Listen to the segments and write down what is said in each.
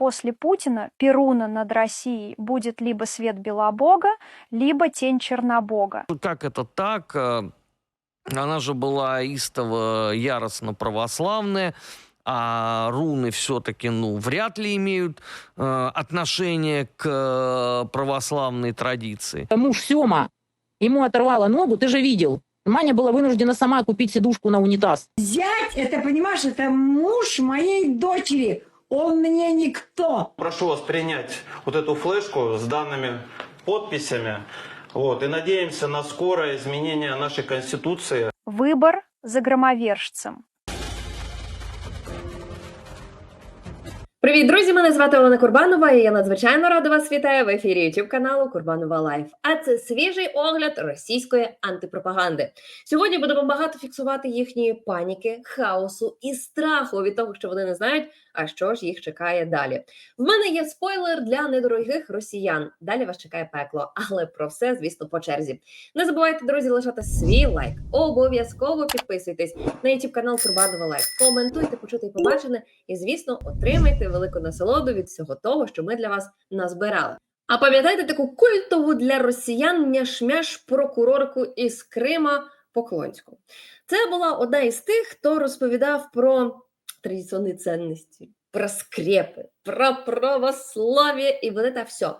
после Путина Перуна над Россией будет либо свет Белобога, либо тень Чернобога. Как это так? Э, Она же была истово яростно православная, а руны все-таки, ну, вряд ли имеют э, отношение к э, православной традиции. Муж Сема, ему оторвало ногу, ты же видел. Маня была вынуждена сама купить сидушку на унитаз. Зять, это, понимаешь, это муж моей дочери. Он мне никто. Прошу вас принять вот эту флешку с данными подписями. Вот, и надеемся на скорое изменение нашей Конституции. Выбор за громовержцем. Привіт, друзі! Мене звати Олена Курбанова, і я надзвичайно рада вас вітаю в ефірі YouTube каналу Курбанова Лайф. А це свіжий огляд російської антипропаганди. Сьогодні будемо багато фіксувати їхні паніки, хаосу і страху від того, що вони не знають, а що ж їх чекає далі. В мене є спойлер для недорогих росіян. Далі вас чекає пекло, але про все, звісно, по черзі. Не забувайте, друзі, лишати свій лайк. Обов'язково підписуйтесь на YouTube канал Курбанова Лайф. Коментуйте, почути і побачене, і звісно, отримайте велику насолоду від всього того, що ми для вас назбирали. А пам'ятаєте таку культову для росіян няшмяш прокурорку із Крима Поклонську? Це була одна із тих, хто розповідав про традиційні цінності, про скрепи, про православ'я і та все.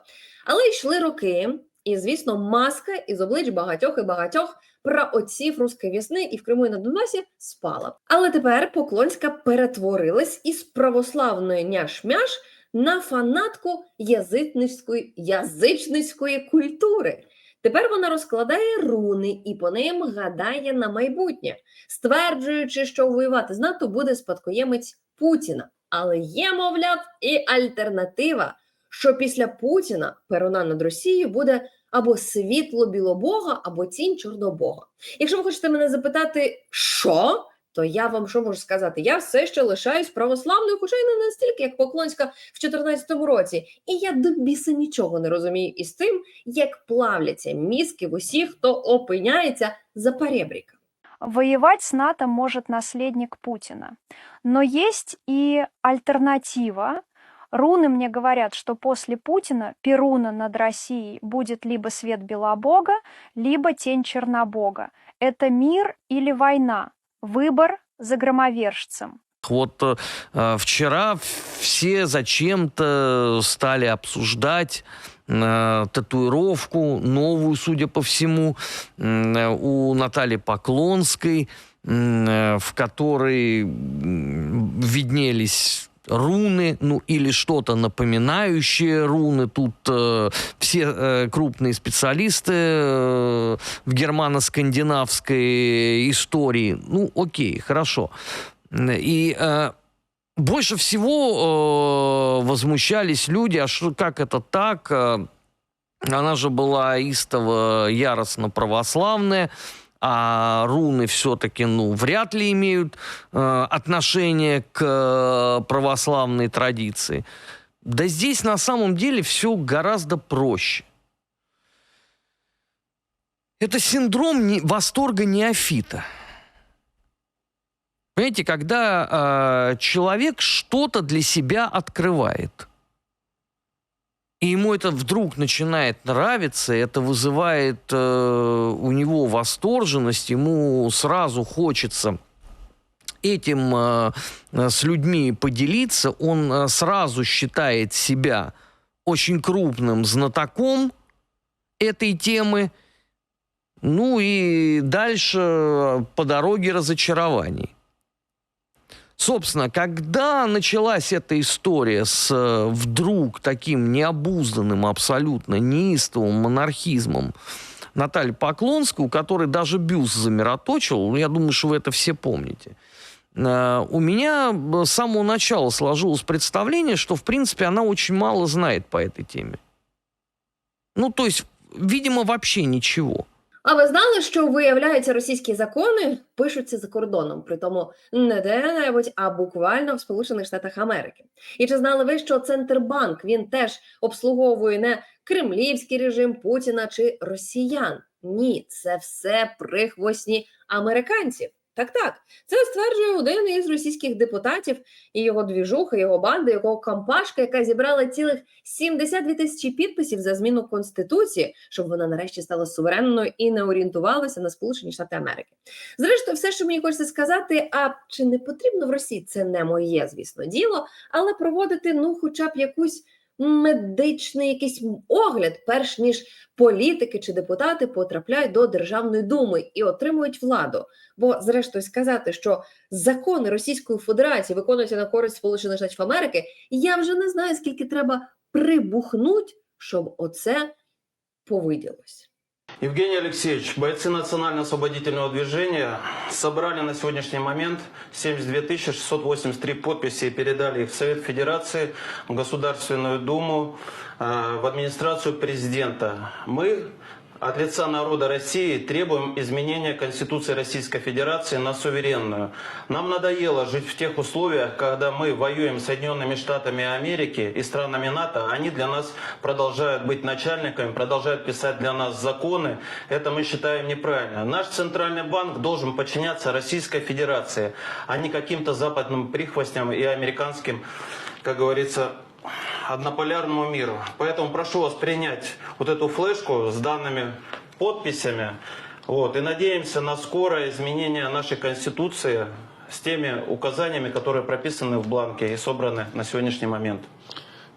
Але йшли роки, і, звісно, маска із облич багатьох і багатьох праотців руської весни і в Криму і на Донбасі спала. Але тепер Поклонська перетворилась із православної няш-мяш на фанатку язичницької, язичницької культури. Тепер вона розкладає руни і по ним гадає на майбутнє, стверджуючи, що воювати з НАТО буде спадкоємець Путіна. Але є, мовляв, і альтернатива, що після Путіна перуна над Росією буде або світло білобога, або тінь чорнобога. Якщо ви хочете мене запитати, що, то я вам що можу сказати? Я все ще лишаюсь православною, хоча й не настільки, як Поклонська в 2014 році. І я до біса нічого не розумію із тим, як плавляться мізки в усіх, хто опиняється за поребрика. Воевать с НАТО может наследник Путина. Но есть и альтернатива. Руны мне говорят, что после Путина Перуна над Россией будет либо свет Белобога, либо тень Чернобога. Это мир или война? Выбор за громовержцем. Вот э, вчера все зачем-то стали обсуждать э, татуировку новую, судя по всему, э, у Натальи Поклонской, э, в которой виднелись руны, ну или что-то напоминающее руны. Тут э, все э, крупные специалисты э, в германо-скандинавской истории. Ну, окей, хорошо. И э, больше всего э, возмущались люди, а что, как это так? Э, Она же была истово яростно православная, а руны все-таки, ну, вряд ли имеют э, отношение к э, православной традиции. Да здесь на самом деле все гораздо проще. Это синдром не- восторга неофита. Понимаете, когда э, человек что-то для себя открывает, и ему это вдруг начинает нравиться, это вызывает э, у него восторженность, ему сразу хочется этим э, э, с людьми поделиться, он э, сразу считает себя очень крупным знатоком этой темы, ну и дальше по дороге разочарований. Собственно, когда началась эта история с э, вдруг таким необузданным, абсолютно неистовым монархизмом Натальи Поклонской, у которой даже бюст замироточил, ну, я думаю, что вы это все помните, э, у меня э, с самого начала сложилось представление, что, в принципе, она очень мало знает по этой теме. Ну, то есть, видимо, вообще ничего. А ви знали, що виявляються російські закони пишуться за кордоном, при тому не де-небудь, а буквально в Сполучених Штатах Америки. І чи знали ви, що Центрбанк він теж обслуговує не кремлівський режим Путіна чи росіян? Ні, це все прихвостні американців. Так, так, це стверджує один із російських депутатів і його двіжуха, його банда, його компашка, яка зібрала цілих 72 тисячі підписів за зміну конституції, щоб вона нарешті стала суверенною і не орієнтувалася на Сполучені Штати Америки. Зрештою, все, що мені хочеться сказати, а чи не потрібно в Росії, це не моє, звісно, діло, але проводити ну, хоча б якусь медичний якийсь огляд, перш ніж політики чи депутати потрапляють до Державної думи і отримують владу. Бо, зрештою, сказати, що закони Російської Федерації виконуються на користь Сполучених Штатів Америки, я вже не знаю, скільки треба прибухнуть, щоб оце повиділось. Евгений Алексеевич, бойцы национально-освободительного движения собрали на сегодняшний момент 72 683 подписи и передали их в Совет Федерации, в Государственную Думу, э, в администрацию президента. Мы от лица народа России требуем изменения Конституции Российской Федерации на суверенную. Нам надоело жить в тех условиях, когда мы воюем с Соединенными Штатами Америки и странами НАТО, они для нас продолжают быть начальниками, продолжают писать для нас законы. Это мы считаем неправильно. Наш Центральный банк должен подчиняться Российской Федерации, а не каким-то западным прихвостням и американским, как говорится, однополярному миру. Поэтому прошу вас принять вот эту флешку с данными подписями. Вот, и надеемся на скорое изменение нашей Конституции с теми указаниями, которые прописаны в бланке и собраны на сегодняшний момент.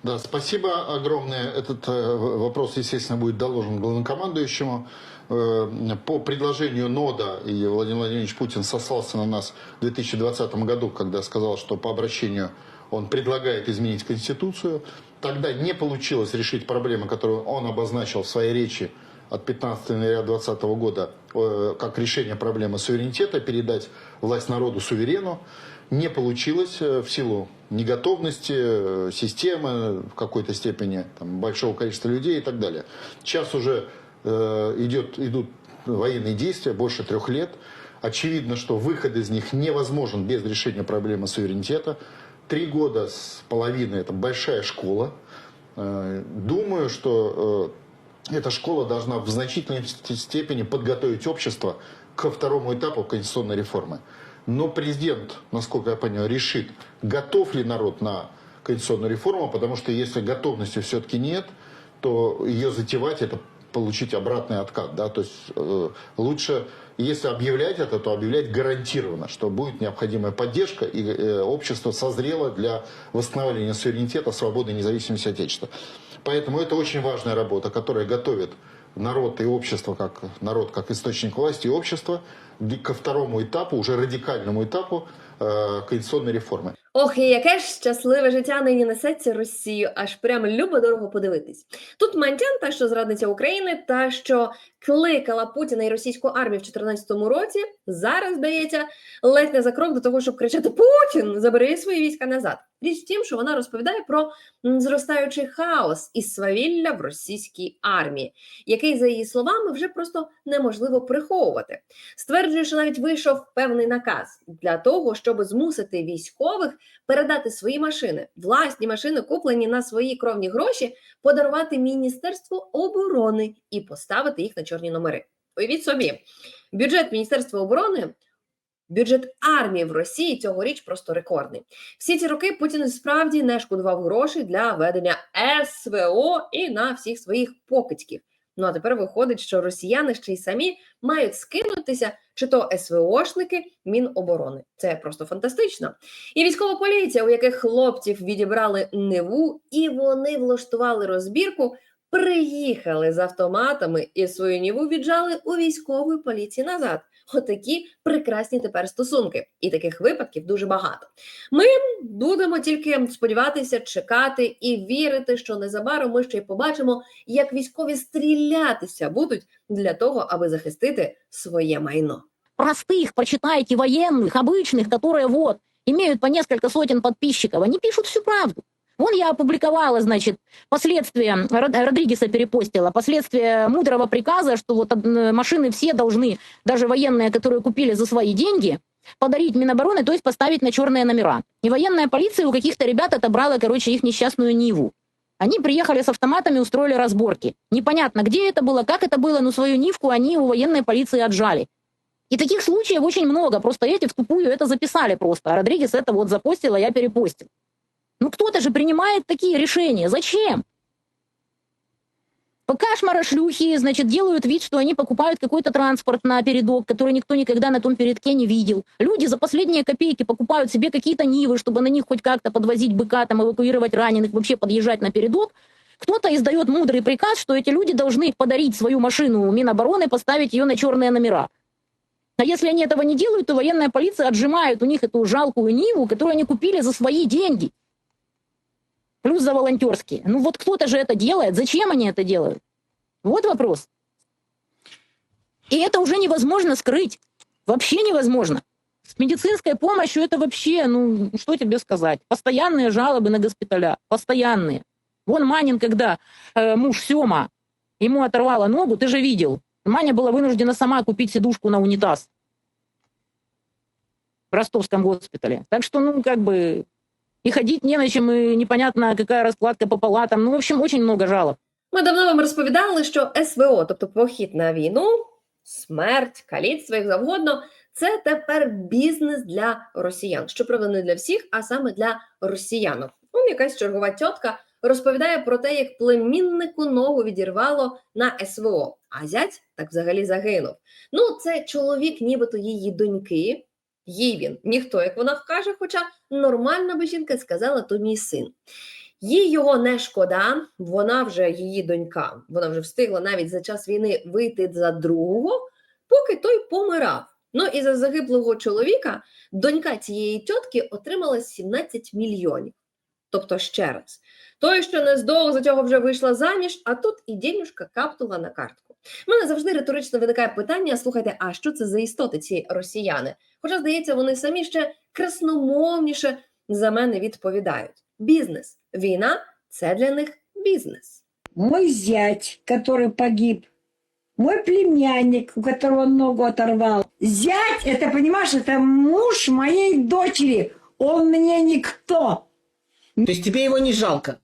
Да, спасибо огромное. Этот э, вопрос, естественно, будет доложен главнокомандующему. Э, по предложению НОДА, и Владимир Владимирович Путин сослался на нас в 2020 году, когда сказал, что по обращению он предлагает изменить Конституцию. Тогда не получилось решить проблемы, которую он обозначил в своей речи от 15 января 2020 года э, как решение проблемы суверенитета, передать власть народу суверену. Не получилось э, в силу неготовности э, системы, в какой-то степени там, большого количества людей и так далее. Сейчас уже идет, идут военные действия больше трех лет. Очевидно, что выход из них невозможен без решения проблемы суверенитета. Три года с половиной – это большая школа. Э, думаю, что э, эта школа должна в значительной степени подготовить общество ко второму этапу конституционной реформы. Но президент, насколько я понимаю, решит, готов ли народ на конституционную реформу, потому что если готовности все-таки нет, то ее затевать это получить обратный откат. Да? То есть э, лучше, если объявлять это, то объявлять гарантированно, что будет необходимая поддержка, и э, общество созрело для восстановления суверенитета, свободы и независимости Отечества. Поэтому это очень важная работа, которая готовит народ и общество, как народ как источник власти и общества, ко второму этапу, уже радикальному этапу э, конституционной реформы. Ох, і яке ж щасливе життя нині несеться Росію, аж прям любо дорого подивитись. Тут Мантян, та що зрадниця України, та що кликала Путіна і російську армію в 2014 році, зараз здається ледь не за крок до того, щоб кричати Путін, забери свої війська назад. Річ в тім, що вона розповідає про зростаючий хаос і свавілля в російській армії, який, за її словами, вже просто неможливо приховувати. Стверджує, що навіть вийшов певний наказ для того, щоб змусити військових передати свої машини, власні машини, куплені на свої кровні гроші, подарувати Міністерству оборони і поставити їх на чорні номери. Уявіть собі, бюджет Міністерства оборони. Бюджет армії в Росії цьогоріч просто рекордний. Всі ці роки Путін справді не шкодував грошей для ведення СВО і на всіх своїх покидьків. Ну а тепер виходить, що росіяни ще й самі мають скинутися, чи то СВОшники Міноборони. Це просто фантастично. І військова поліція, у яких хлопців відібрали неву, і вони влаштували розбірку, приїхали з автоматами і свою ніву віджали у військової поліції назад. Отакі прекрасні тепер стосунки, і таких випадків дуже багато. Ми будемо тільки сподіватися, чекати і вірити, що незабаром ми ще й побачимо, як військові стрілятися будуть для того, аби захистити своє майно. Простых, почитайте военных, обычных, которые вот, имеют по несколько сотен подписчиков, они пишут всю правду. Вон я опубликовала, значит, последствия, Родригеса перепостила, последствия мудрого приказа, что вот машины все должны, даже военные, которые купили за свои деньги, подарить Минобороны, то есть поставить на черные номера. И военная полиция у каких-то ребят отобрала, короче, их несчастную Ниву. Они приехали с автоматами, устроили разборки. Непонятно, где это было, как это было, но свою Нивку они у военной полиции отжали. И таких случаев очень много. Просто эти в тупую это записали просто. А Родригес это вот запостил, а я перепостил. Ну кто-то же принимает такие решения. Зачем? Кашмара шлюхи, значит, делают вид, что они покупают какой-то транспорт на передок, который никто никогда на том передке не видел. Люди за последние копейки покупают себе какие-то нивы, чтобы на них хоть как-то подвозить быка, там, эвакуировать раненых, вообще подъезжать на передок. Кто-то издает мудрый приказ, что эти люди должны подарить свою машину Минобороны, поставить ее на черные номера. А если они этого не делают, то военная полиция отжимает у них эту жалкую Ниву, которую они купили за свои деньги. Плюс за волонтерские. Ну вот кто-то же это делает. Зачем они это делают? Вот вопрос. И это уже невозможно скрыть. Вообще невозможно. С медицинской помощью это вообще, ну, что тебе сказать? Постоянные жалобы на госпиталя. Постоянные. Вон Манин, когда э, муж Сема, ему оторвало ногу, ты же видел. Маня была вынуждена сама купить сидушку на унитаз в ростовском госпитале. Так что, ну, как бы, и ходить не на чем, и непонятно, какая раскладка по палатам. Ну, в общем, очень много жалоб. Ми давно вам розповідали, що СВО, тобто похід на війну, смерть, каліцтво, як завгодно, це тепер бізнес для росіян. Щоправда, не для всіх, а саме для росіянок. Он якась чергова тітка розповідає про те, як племіннику ногу відірвало на СВО, а зять так взагалі загинув. Ну, це чоловік, нібито її доньки. Їй він ніхто, як вона вкаже, хоча нормальна би жінка сказала, то мій син. Їй його не шкода, вона вже її донька, вона вже встигла навіть за час війни вийти за другого, поки той помирав. Ну і за загиблого чоловіка донька цієї тітки отримала 17 мільйонів. Тобто ще раз. Той, що не здовго за цього вже вийшла заміж, а тут і денюжка капнула на картку. У мене завжди риторично виникає питання: слухайте, а що це за істоти ці росіяни? Хоча, здається, вони самі ще красномовніше за мене відповідають. Бізнес, війна це для них бізнес. Мой зять, который погиб, мой племянник, у которого ногу оторвал. Зять, это, понимаешь, это муж моей дочери. Он мне никто. То есть тебе его не жалко?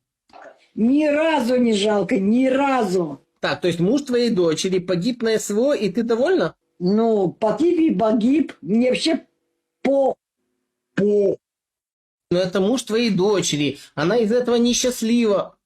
Ни разу не жалко, ни разу. Так, то есть муж твоей дочери погиб на СВО, и ты довольна? Ну, погиб и погиб. Мне вообще по... по... Но это муж твоей дочери. Она из этого несчастлива.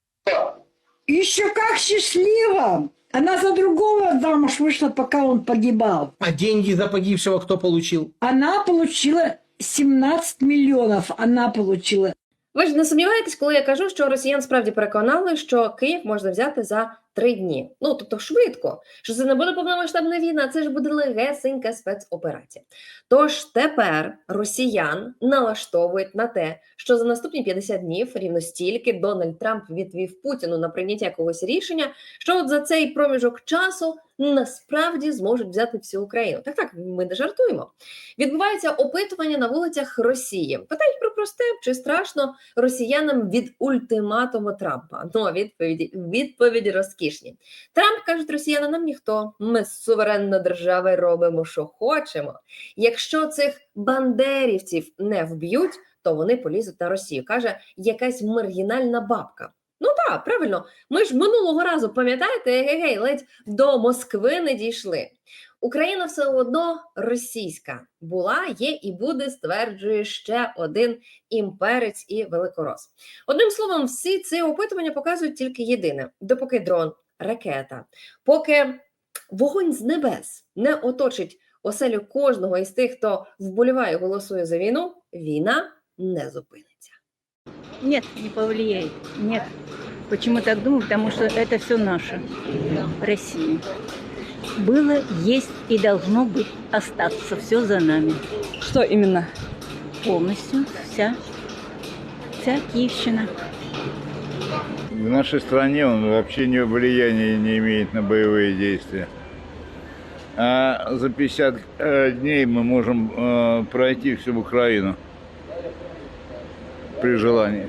Еще как счастливо. Она за другого замуж вышла, пока он погибал. А деньги за погибшего кто получил? Она получила 17 миллионов. Она получила. Ви ж не сумніваєтесь, коли я кажу, що росіян справді переконали, що Київ можна взяти за три дні. Ну тобто швидко, що це не буде повномасштабна війна, це ж буде легесенька спецоперація. Тож тепер росіян налаштовують на те, що за наступні 50 днів рівно стільки Дональд Трамп відвів Путіну на прийняття якогось рішення, що от за цей проміжок часу насправді зможуть взяти всю Україну. Так, так, ми не жартуємо. Відбувається опитування на вулицях Росії. Питають про просте, чи страшно росіянам від ультиматуму Трампа. Ну, а відповіді відповіді розкішні. Трамп кажуть, росіяни нам ніхто. Ми суверенна держава і робимо, що хочемо. Якщо цих бандерівців не вб'ють, то вони полізуть на Росію. каже якась маргінальна бабка. Ну так, правильно. Ми ж минулого разу пам'ятаєте, гей-гей, ледь до Москви не дійшли. Україна все одно російська була, є і буде, стверджує ще один імперець і великорос. Одним словом, всі ці опитування показують тільки єдине: допоки дрон, ракета, поки вогонь з небес не оточить оселю кожного із тих, хто вболіває, голосує за війну, війна не зупиниться. Нет, не повлияет. Нет. Почему так думаю? Потому что это все наше. Россия. Было, есть и должно быть остаться. Все за нами. Что именно? Полностью вся, вся Киевщина. В нашей стране он вообще не влияния не имеет на боевые действия. А за 50 э, дней мы можем э, пройти всю Украину при желании.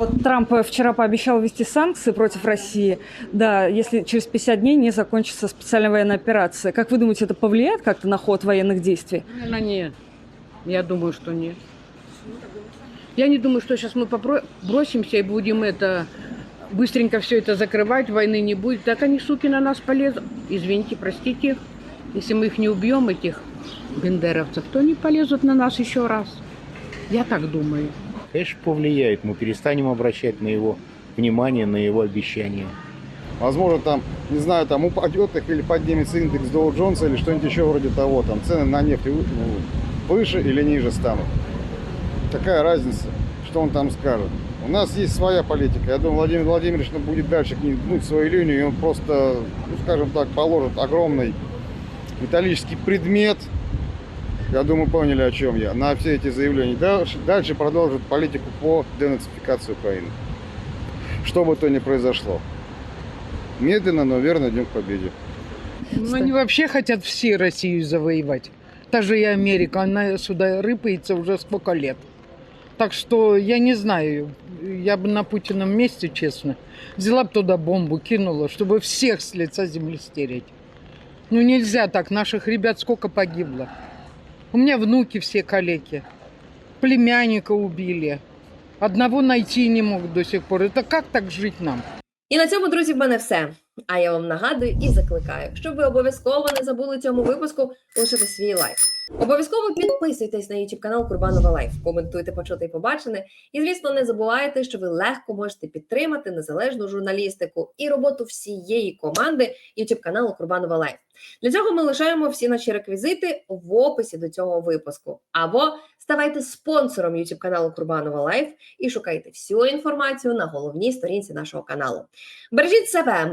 Вот Трамп вчера пообещал ввести санкции против России, да, если через 50 дней не закончится специальная военная операция. Как вы думаете, это повлияет как-то на ход военных действий? Наверное, нет. Я думаю, что нет. Я не думаю, что сейчас мы бросимся и будем это быстренько все это закрывать, войны не будет. Так они, суки, на нас полезут. Извините, простите. Если мы их не убьем, этих бендеровцев, то они полезут на нас еще раз. Я так думаю. Конечно, повлияет. Мы перестанем обращать на его внимание, на его обещания. Возможно, там, не знаю, там упадет их или поднимется индекс Доу Джонса или что-нибудь еще вроде того. Там цены на нефть ну, выше или ниже станут. Какая разница, что он там скажет. У нас есть своя политика. Я думаю, Владимир Владимирович ну, будет дальше гнуть свою линию, и он просто, ну, скажем так, положит огромный металлический предмет, я думаю, поняли, о чем я, на все эти заявления. Дальше, дальше продолжит политику по денацификации Украины. Что бы то ни произошло. Медленно, но верно идем к победе. Ну, они вообще хотят все Россию завоевать. Та же и Америка, она сюда рыпается уже сколько лет. Так что я не знаю, я бы на Путином месте, честно, взяла бы туда бомбу, кинула, чтобы всех с лица земли стереть. Ну нельзя так, наших ребят сколько погибло. У меня внуки все калеки. Племянника убили. Одного найти не могут до сих пор. Это как так жить нам? І на цьому, друзі, в мене все. А я вам нагадую і закликаю, щоб ви обов'язково не забули цьому випуску лишити свій лайк. Обов'язково підписуйтесь на YouTube канал Курбанова Лайф, коментуйте почуте і побачене. І звісно, не забувайте, що ви легко можете підтримати незалежну журналістику і роботу всієї команди YouTube каналу Курбанова Лайф. Для цього ми лишаємо всі наші реквізити в описі до цього випуску. Або ставайте спонсором YouTube каналу Курбанова Лайф і шукайте всю інформацію на головній сторінці нашого каналу. Бережіть себе,